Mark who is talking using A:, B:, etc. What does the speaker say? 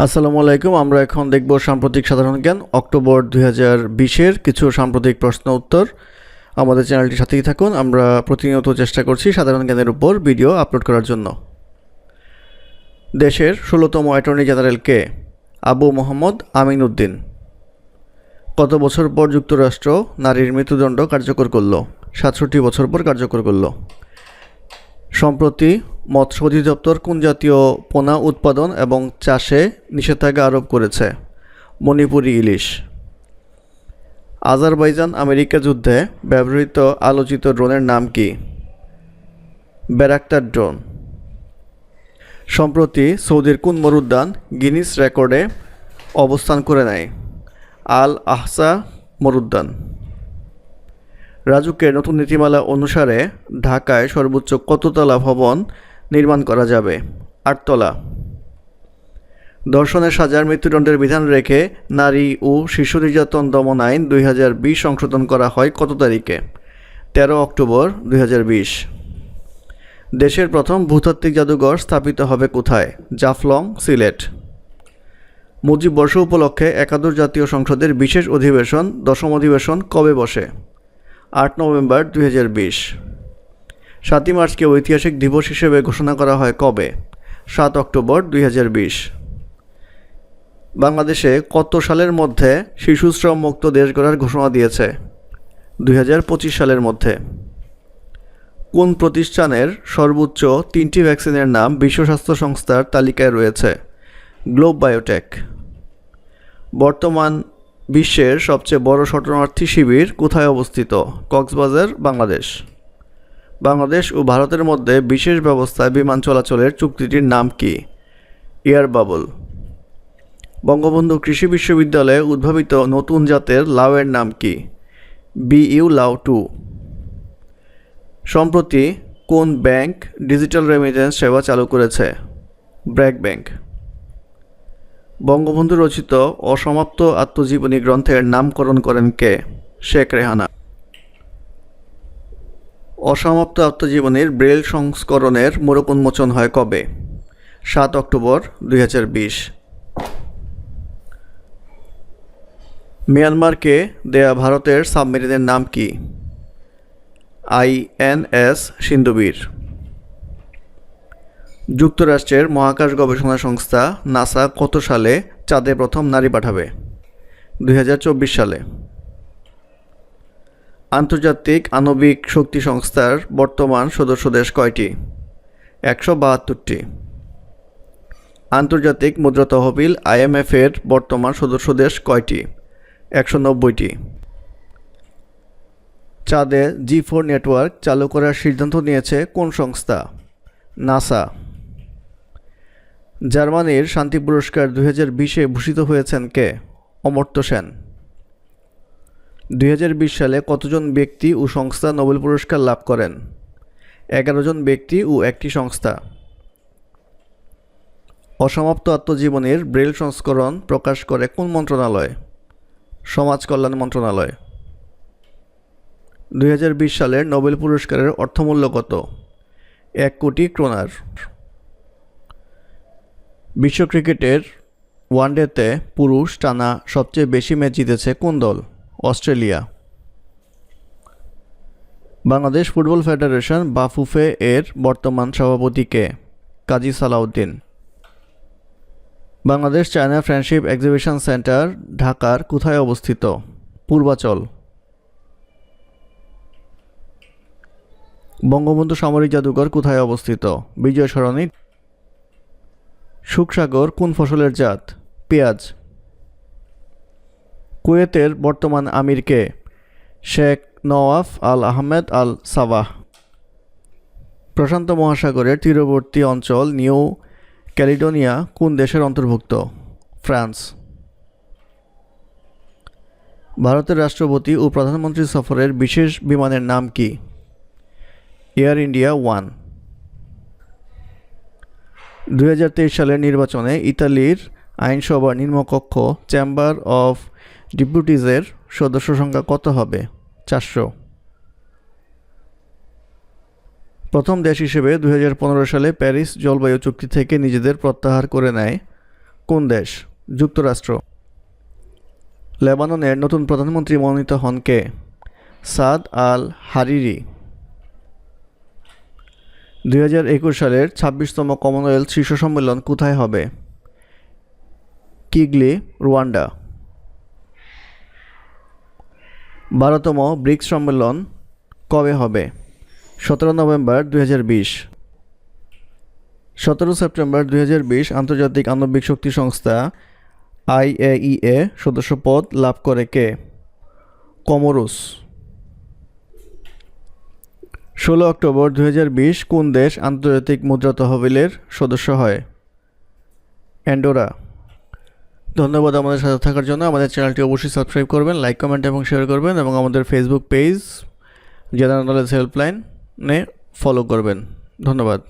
A: আসসালামু আলাইকুম, আমরা এখন দেখব সাম্প্রতিক সাধারণ জ্ঞান, অক্টোবর দুই হাজার বিশের কিছু সাম্প্রতিক প্রশ্ন উত্তর। আমাদের চ্যানেলটির সাথেই থাকুন, আমরা প্রতিনিয়ত চেষ্টা করছি সাধারণ জ্ঞানের উপর ভিডিও আপলোড করার জন্য। দেশের ষোলোতম অ্যাটর্নি জেনারেল কে? আবু মোহাম্মদ আমিন উদ্দিন কত বছর পর যুক্তরাষ্ট্র নারীর মৃত্যুদণ্ড কার্যকর করল? সাতষট্টি বছর পর কার্যকর করল। সম্প্রতি মৎস্য অধিদপ্তর কোন জাতীয় পোনা উৎপাদন এবং চাষে নিষেধাজ্ঞা আরোপ করেছে? মণিপুরি ইলিশ। আজারবাইজান আমেরিকা যুদ্ধে ব্যবহৃত আলোচিত ড্রোনের নাম কি? Bayraktar drone. সম্প্রতি সৌদির কোন মরুদ্যান গিনিস রেকর্ডে অবস্থান করে নেয়। আল আহসা মরুদ্যান। রাজুকের নতুন নীতিমালা অনুসারে ঢাকায় সর্বোচ্চ কততলা ভবন নির্মাণ করা যাবে। আটতলা। ধর্ষণের সাজার মৃত্যুদণ্ডের বিধান রেখে নারী ও শিশু নির্যাতন দমন আইন দুই হাজার বিশ সংশোধন করা হয় কত তারিখে? তেরো অক্টোবর দুই হাজার বিশ। দেশের প্রথম ভূতাত্ত্বিক জাদুঘর স্থাপিত হবে কোথায়? জাফলং, সিলেট। মুজিব বর্ষ উপলক্ষে একাদশ জাতীয় সংসদের বিশেষ অধিবেশন, দশম অধিবেশন কবে বসে? আট নভেম্বর দুই হাজার বিশ। সাতই মার্চকে ঐতিহাসিক দিবস হিসেবে ঘোষণা করা হয় কবে? সাত অক্টোবর দুই হাজার বিশ। বাংলাদেশে কত সালের মধ্যে শিশু শ্রম মুক্ত দেশ গড়ার ঘোষণা দিয়েছে? দুই হাজার পঁচিশ সালের মধ্যে। কোন প্রতিষ্ঠানের সর্বোচ্চ তিনটি ভ্যাকসিনের নাম বিশ্ব স্বাস্থ্য সংস্থার তালিকায় রয়েছে? Globe Biotech. বর্তমান বিশ্বের সবচেয়ে বড় শরণার্থী শিবির কোথায় অবস্থিত? কক্সবাজার, বাংলাদেশ। বাংলাদেশ ও ভারতের মধ্যে বিশেষ ব্যবস্থায় বিমান চলাচলের চুক্তিটির নাম কি? Air bubble. বঙ্গবন্ধু কৃষি বিশ্ববিদ্যালয়ে উদ্ভাবিত নতুন জাতের লাউয়ের নাম কি? বিইউ লাউ টু। সম্প্রতি কোন ব্যাংক ডিজিটাল রেমিটেন্স সেবা চালু করেছে? ব্র্যাক ব্যাংক। বঙ্গবন্ধু রচিত অসমাপ্ত আত্মজীবনী গ্রন্থের নামকরণ করেন কে? শেখ রেহানা। অসমাপ্ত আত্মজীবনীর ব্রেল সংস্করণের মোড়ক উন্মোচন হয় কবে? সাত অক্টোবর দুই হাজার বিশ। মিয়ানমারকে দেয়া ভারতের সাবমেরিনের নাম কি? আইএনএস সিন্ধুবীর। যুক্তরাষ্ট্রের মহাকাশ গবেষণা সংস্থা নাসা কত সালে চাঁদে প্রথম নারী পাঠাবে? দুই হাজার চব্বিশ সালে। আন্তর্জাতিক আণবিক শক্তি সংস্থার বর্তমান সদস্য দেশ কয়টি? একশো বাহাত্তরটি। আন্তর্জাতিক মুদ্রা তহবিল আইএমএফের বর্তমান সদস্য দেশ কয়টি? একশো নব্বইটি। চাঁদে জি ফোর নেটওয়ার্ক চালু করার সিদ্ধান্ত নিয়েছে কোন সংস্থা? নাসা। জার্মানির শান্তি পুরস্কার দু হাজার বিশে ভূষিত হয়েছেন কে? অমর্ত্য সেন। দুই হাজার বিশ সালে কতজন ব্যক্তি ও সংস্থা নোবেল পুরস্কার লাভ করেন? এগারো জন ব্যক্তি ও একটি সংস্থা। অসমাপ্ত আত্মজীবনীর ব্রেল সংস্করণ প্রকাশ করে কোন মন্ত্রণালয়? সমাজ কল্যাণ মন্ত্রণালয়। দুই হাজার বিশ সালের নোবেল পুরস্কারের অর্থমূল্য কত? এক কোটি ক্রোনার। বিশ্ব ক্রিকেটের ওয়ানডেতে পুরুষ টানা সবচেয়ে বেশি ম্যাচ জিতেছে কোন দল? Australia. Bangladesh football federation Bafufe এর বর্তমান সভাপতি কে? Kazi Salahuddin. Bangladesh China friendship exhibition centre, ঢাকার কোথায় অবস্থিত? পূর্বাচল। বঙ্গবন্ধু সামরিক জাদুঘর কোথায় অবস্থিত? বিজয় সরণি সুখসাগর কোন ফসলের জাত? পেঁয়াজ। কুয়েতের বর্তমান আমিরকে Sheikh Nawaf Al Ahmed Al Sabah. প্রশান্ত মহাসাগরের তীরবর্তী অঞ্চল নিউ ক্যালিডোনিয়া কোন দেশের অন্তর্ভুক্ত? ফ্রান্স। ভারতের রাষ্ট্রপতি ও প্রধানমন্ত্রী সফরের বিশেষ বিমানের নাম কি? Air India one. দুই হাজার তেইশ সালের নির্বাচনে ইতালির আইনসভার নিম্নকক্ষ, চেম্বার অফ ডেপুটিজের সদস্য সংখ্যা কত হবে? চারশো। প্রথম দেশ হিসেবে দু হাজার পনেরো সালে প্যারিস জলবায়ু চুক্তি থেকে নিজেদের প্রত্যাহার করে নেয় কোন দেশ? যুক্তরাষ্ট্র। লেবাননের নতুন প্রধানমন্ত্রী মনোনীত হন কে? সাদ আল হারিরি দুই হাজার একুশ সালের ছাব্বিশতম কমনওয়েলথ শীর্ষ সম্মেলন কোথায় হবে? কিগলি, রুয়ান্ডা। বারোতম ব্রিক্স সম্মেলন কবে হবে? সতেরো নভেম্বর দুই হাজার বিশ। সতেরো সেপ্টেম্বর দুই হাজার বিশ আন্তর্জাতিক আণবিক শক্তি সংস্থা আইএইএ সদস্যপদ লাভ করে কে? কমরুস। ষোলো অক্টোবর দু বিশ কোন দেশ আন্তর্জাতিক মুদ্রা তহবিলের সদস্য হয়? অ্যান্ডোরা। ধন্যবাদ আমাদের সাথে থাকার জন্য। আমাদের চ্যানেলটি অবশ্যই সাবস্ক্রাইব করবেন, লাইক, কমেন্ট এবং শেয়ার করবেন এবং আমাদের ফেসবুক পেজ জেনারেল হেল্পলাইনে ফলো করবেন। ধন্যবাদ।